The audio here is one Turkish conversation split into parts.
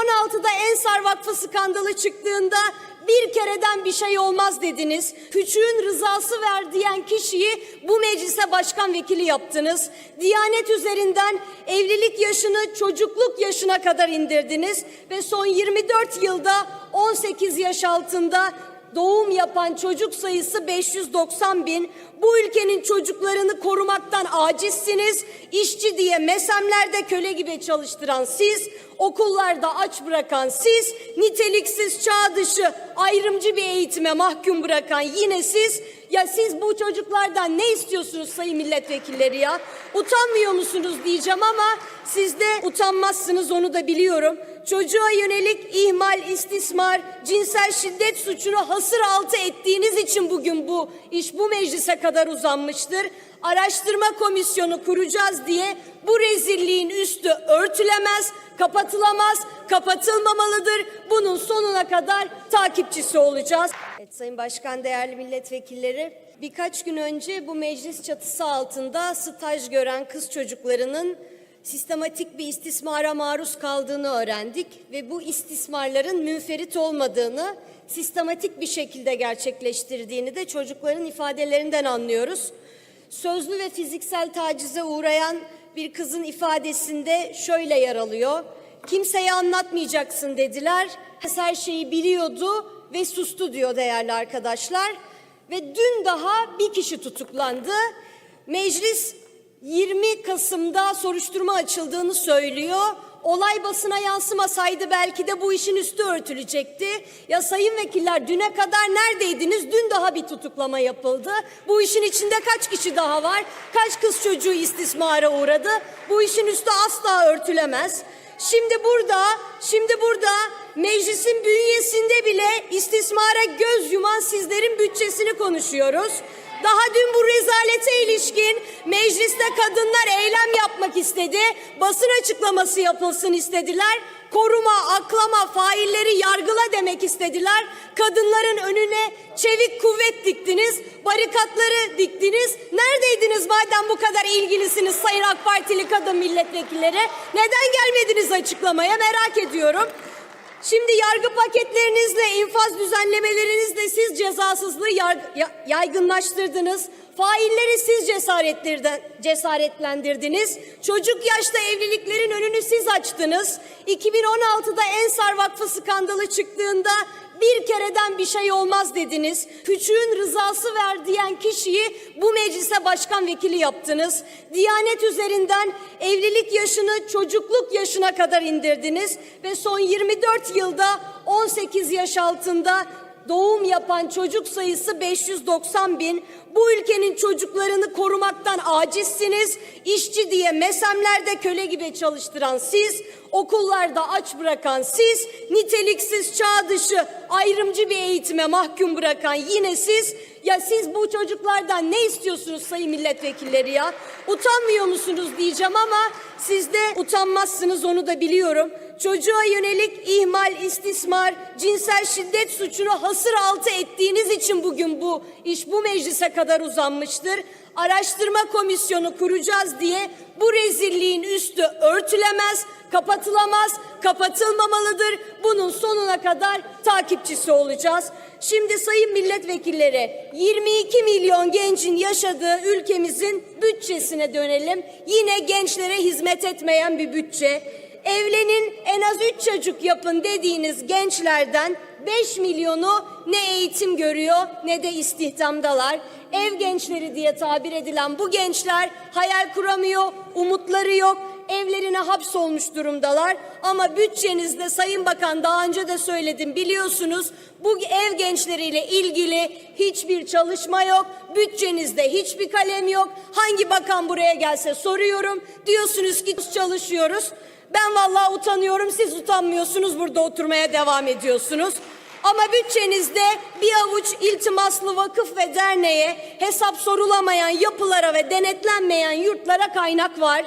2016'da Ensar Vakfı skandalı çıktığında bir kereden bir şey olmaz dediniz. Küçüğün rızası ver diyen kişiyi bu meclise başkan vekili yaptınız. Diyanet üzerinden evlilik yaşını çocukluk yaşına kadar indirdiniz ve son 24 yılda 18 yaş altında doğum yapan çocuk sayısı 590 bin. Bu ülkenin çocuklarını korumaktan acizsiniz. İşçi diye mesemlerde köle gibi çalıştıran siz, okullarda aç bırakan siz, niteliksiz çağ dışı ayrımcı bir eğitime mahkum bırakan yine siz. Ya siz bu çocuklardan ne istiyorsunuz sayın milletvekilleri ya? Utanmıyor musunuz diyeceğim ama siz de utanmazsınız onu da biliyorum. Çocuğa yönelik ihmal, istismar, cinsel şiddet suçunu hasır altı ettiğiniz için bugün bu iş bu meclise kadar uzanmıştır. Araştırma komisyonu kuracağız diye bu rezilliğin üstü örtülemez, kapatılamaz, kapatılmamalıdır. Bunun sonuna kadar takipçisi olacağız. Evet Sayın Başkan, değerli milletvekilleri, birkaç gün önce bu meclis çatısı altında staj gören kız çocuklarının sistematik bir istismara maruz kaldığını öğrendik ve bu istismarların münferit olmadığını, sistematik bir şekilde gerçekleştirdiğini de çocukların ifadelerinden anlıyoruz. Sözlü ve fiziksel tacize uğrayan bir kızın ifadesinde şöyle yer alıyor. Kimseye anlatmayacaksın dediler. Her şeyi biliyordu ve sustu diyor değerli arkadaşlar. Ve dün daha bir kişi tutuklandı. Meclis 20 Kasım'da soruşturma açıldığını söylüyor. Olay basına yansımasaydı belki de bu işin üstü örtülecekti. Ya sayın vekiller düne kadar neredeydiniz? Dün daha bir tutuklama yapıldı. Bu işin içinde kaç kişi daha var? Kaç kız çocuğu istismara uğradı? Bu işin üstü asla örtülemez. Şimdi burada, şimdi burada meclisin bünyesinde bile istismara göz yuman sizlerin bütçesini konuşuyoruz. Daha dün bu rezalete ilişkin mecliste kadınlar eylem yapmak istedi. Basın açıklaması yapılsın istediler. Koruma, aklama, failleri yargıla demek istediler. Kadınların önüne çevik kuvvet diktiniz, barikatları diktiniz. Neredeydiniz madem bu kadar ilgilisiniz Sayın AK Partili kadın milletvekilleri? Neden gelmediniz açıklamaya merak ediyorum. Şimdi yargı paketlerinizle, infaz düzenlemelerinizle siz cezasızlığı yaygınlaştırdınız. Failleri siz cesaretlendirdiniz. Çocuk yaşta evliliklerin önünü siz açtınız. 2016'da Ensar Vakfı skandalı çıktığında bir kereden bir şey olmaz dediniz. Küçüğün rızası ver diyen kişiyi bu meclise başkan vekili yaptınız. Diyanet üzerinden evlilik yaşını çocukluk yaşına kadar indirdiniz ve son 24 yılda 18 yaş altında doğum yapan çocuk sayısı 590 bin. Bu ülkenin çocuklarını korumaktan acizsiniz. İşçi diye mesemlerde köle gibi çalıştıran siz, okullarda aç bırakan siz, niteliksiz çağ dışı ayrımcı bir eğitime mahkum bırakan yine siz. Ya siz bu çocuklardan ne istiyorsunuz sayın milletvekilleri ya? Utanmıyor musunuz diyeceğim ama siz de utanmazsınız onu da biliyorum. Çocuğa yönelik ihmal, istismar, cinsel şiddet suçunu hasır altı ettiğiniz için bugün bu iş bu meclise kadar uzanmıştır. Araştırma komisyonu kuracağız diye bu rezilliğin üstü örtülemez, kapatılamaz, kapatılmamalıdır. Bunun sonuna kadar takipçisi olacağız. Şimdi sayın milletvekilleri 22 milyon gencin yaşadığı ülkemizin bütçesine dönelim. Yine gençlere hizmet etmeyen bir bütçe. Evlenin en az 3 çocuk yapın dediğiniz gençlerden 5 milyonu ne eğitim görüyor ne de istihdamdalar. Ev gençleri diye tabir edilen bu gençler hayal kuramıyor, umutları yok evlerine hapsolmuş durumdalar. Ama bütçenizde Sayın Bakan daha önce de söyledim biliyorsunuz bu ev gençleriyle ilgili hiçbir çalışma yok. Bütçenizde hiçbir kalem yok. Hangi bakan buraya gelse soruyorum. Diyorsunuz ki çalışıyoruz. Ben vallahi utanıyorum siz utanmıyorsunuz burada oturmaya devam ediyorsunuz. Ama bütçenizde bir avuç iltimaslı vakıf ve derneğe hesap sorulamayan yapılara ve denetlenmeyen yurtlara kaynak var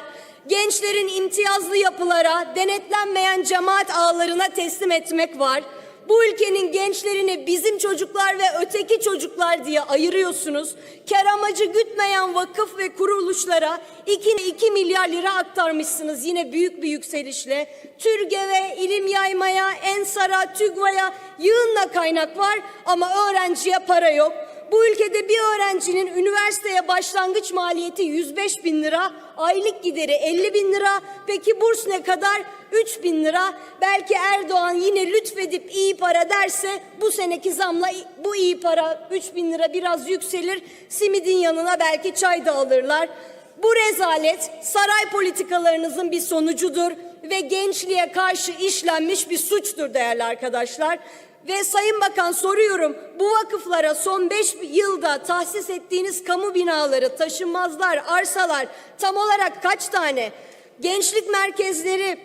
gençlerin imtiyazlı yapılara, denetlenmeyen cemaat ağlarına teslim etmek var. Bu ülkenin gençlerini bizim çocuklar ve öteki çocuklar diye ayırıyorsunuz. Kar amacı gütmeyen vakıf ve kuruluşlara 2, 2 milyar lira aktarmışsınız yine büyük bir yükselişle. Türgev'e, ilim yaymaya, Ensar'a, TÜGVA'ya yığınla kaynak var ama öğrenciye para yok. Bu ülkede bir öğrencinin üniversiteye başlangıç maliyeti 105 bin lira, aylık gideri 50 bin lira. Peki burs ne kadar? 3 bin lira. Belki Erdoğan yine lütfedip iyi para derse bu seneki zamla bu iyi para 3 bin lira biraz yükselir. Simidin yanına belki çay da alırlar. Bu rezalet saray politikalarınızın bir sonucudur ve gençliğe karşı işlenmiş bir suçtur değerli arkadaşlar. Ve Sayın Bakan soruyorum bu vakıflara son 5 yılda tahsis ettiğiniz kamu binaları, taşınmazlar, arsalar tam olarak kaç tane? Gençlik merkezleri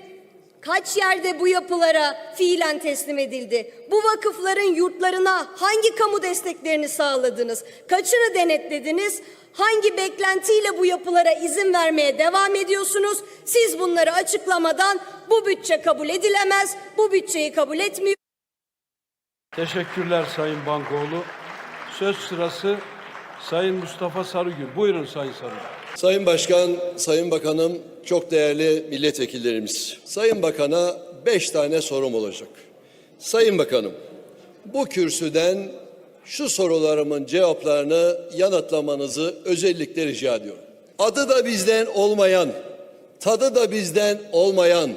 kaç yerde bu yapılara fiilen teslim edildi? Bu vakıfların yurtlarına hangi kamu desteklerini sağladınız? Kaçını denetlediniz? Hangi beklentiyle bu yapılara izin vermeye devam ediyorsunuz? Siz bunları açıklamadan bu bütçe kabul edilemez, bu bütçeyi kabul etmiyor. Teşekkürler Sayın Bankoğlu. Söz sırası Sayın Mustafa Sarıgül. Buyurun Sayın Sarıgül. Sayın Başkan, Sayın Bakanım, çok değerli milletvekillerimiz. Sayın Bakan'a beş tane sorum olacak. Sayın Bakanım, bu kürsüden şu sorularımın cevaplarını yanıtlamanızı özellikle rica ediyorum. Adı da bizden olmayan, tadı da bizden olmayan,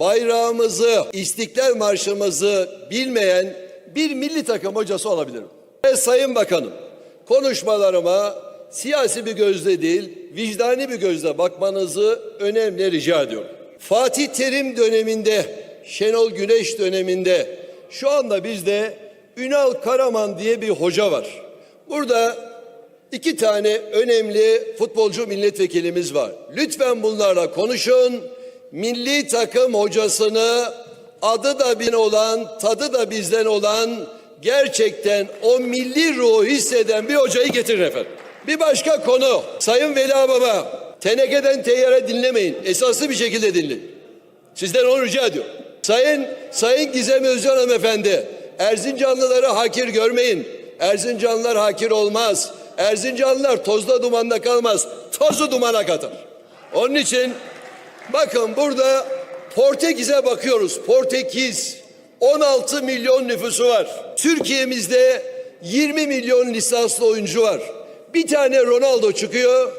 bayrağımızı, İstiklal Marşımızı bilmeyen bir milli takım hocası olabilirim. Ve Sayın Bakanım, konuşmalarıma siyasi bir gözle değil, vicdani bir gözle bakmanızı önemli rica ediyorum. Fatih Terim döneminde, Şenol Güneş döneminde, şu anda bizde Ünal Karaman diye bir hoca var. Burada iki tane önemli futbolcu milletvekilimiz var. Lütfen bunlarla konuşun. Milli takım hocasını adı da bin olan, tadı da bizden olan gerçekten o milli ruhu hisseden bir hocayı getirin efendim. Bir başka konu. Sayın Veli Baba, tenekeden teyyare dinlemeyin. Esaslı bir şekilde dinleyin. Sizden onu rica ediyorum. Sayın Sayın Gizem Özcan hanımefendi, Erzincanlıları hakir görmeyin. Erzincanlılar hakir olmaz. Erzincanlılar tozda dumanda kalmaz. Tozu dumana katar. Onun için bakın burada Portekiz'e bakıyoruz. Portekiz 16 milyon nüfusu var. Türkiye'mizde 20 milyon lisanslı oyuncu var. Bir tane Ronaldo çıkıyor.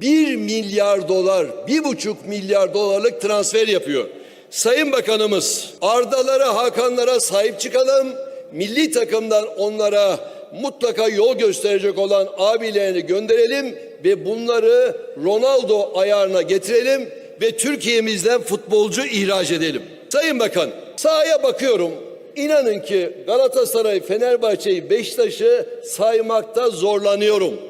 1 milyar dolar, bir buçuk milyar dolarlık transfer yapıyor. Sayın Bakanımız Ardalara, Hakanlara sahip çıkalım. Milli takımdan onlara mutlaka yol gösterecek olan abilerini gönderelim ve bunları Ronaldo ayarına getirelim ve Türkiye'mizden futbolcu ihraç edelim. Sayın Bakan, sahaya bakıyorum. İnanın ki Galatasaray, Fenerbahçe'yi, Beşiktaş'ı saymakta zorlanıyorum.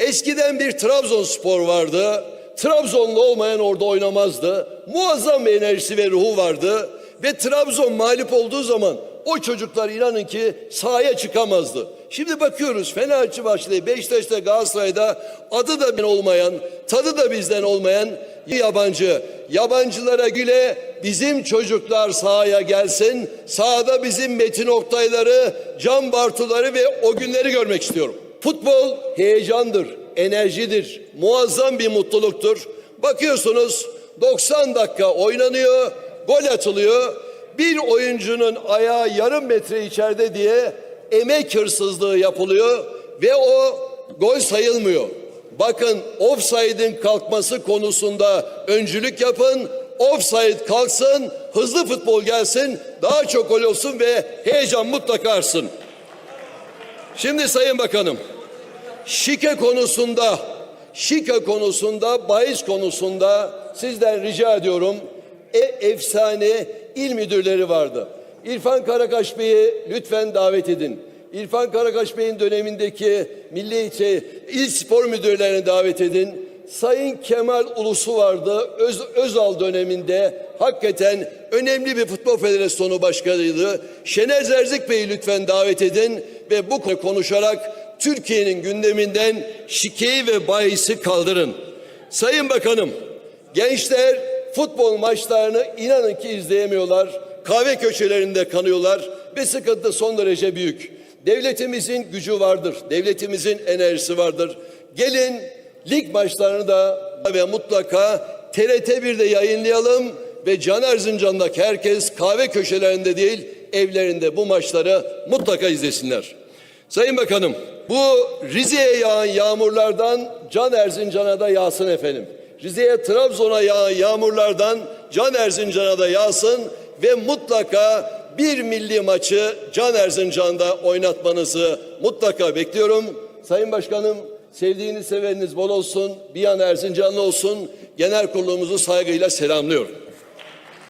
Eskiden bir Trabzonspor vardı. Trabzonlu olmayan orada oynamazdı. Muazzam bir enerjisi ve ruhu vardı. Ve Trabzon mağlup olduğu zaman o çocuklar inanın ki sahaya çıkamazdı. Şimdi bakıyoruz Fenerbahçe'de, Beşiktaş'ta, Galatasaray'da adı da ben olmayan, tadı da bizden olmayan yabancı. Yabancılara güle bizim çocuklar sahaya gelsin. Sahada bizim Metin Oktayları, Can Bartuları ve o günleri görmek istiyorum. Futbol heyecandır, enerjidir, muazzam bir mutluluktur. Bakıyorsunuz 90 dakika oynanıyor, gol atılıyor. Bir oyuncunun ayağı yarım metre içeride diye emek hırsızlığı yapılıyor ve o gol sayılmıyor. Bakın offside'in kalkması konusunda öncülük yapın. Offside kalksın, hızlı futbol gelsin, daha çok gol olsun ve heyecan mutlaka artsın. Şimdi Sayın Bakanım, şike konusunda, şike konusunda, bahis konusunda sizden rica ediyorum. E, efsane il müdürleri vardı. İrfan Karakaş Bey'i lütfen davet edin. İrfan Karakaş Bey'in dönemindeki Milli şey, İl Spor Müdürlerini davet edin. Sayın Kemal Ulusu vardı. Öz, Özal döneminde hakikaten önemli bir futbol federasyonu başkanıydı. Şener Zerzik Bey'i lütfen davet edin ve bu konu konuşarak Türkiye'nin gündeminden şikeyi ve bahisi kaldırın. Sayın Bakanım, gençler futbol maçlarını inanın ki izleyemiyorlar. Kahve köşelerinde kanıyorlar ve sıkıntı son derece büyük. Devletimizin gücü vardır. Devletimizin enerjisi vardır. Gelin lig maçlarını da ve mutlaka TRT 1'de yayınlayalım ve Can Erzincan'daki herkes kahve köşelerinde değil evlerinde bu maçları mutlaka izlesinler. Sayın Bakanım bu Rize'ye yağan yağmurlardan Can Erzincan'a da yağsın efendim. Rize'ye Trabzon'a yağan yağmurlardan Can Erzincan'a da yağsın ve mutlaka bir milli maçı Can Erzincan'da oynatmanızı mutlaka bekliyorum. Sayın Başkanım sevdiğiniz severiniz bol olsun. Bir an Erzincanlı olsun. Genel kurulumuzu saygıyla selamlıyorum.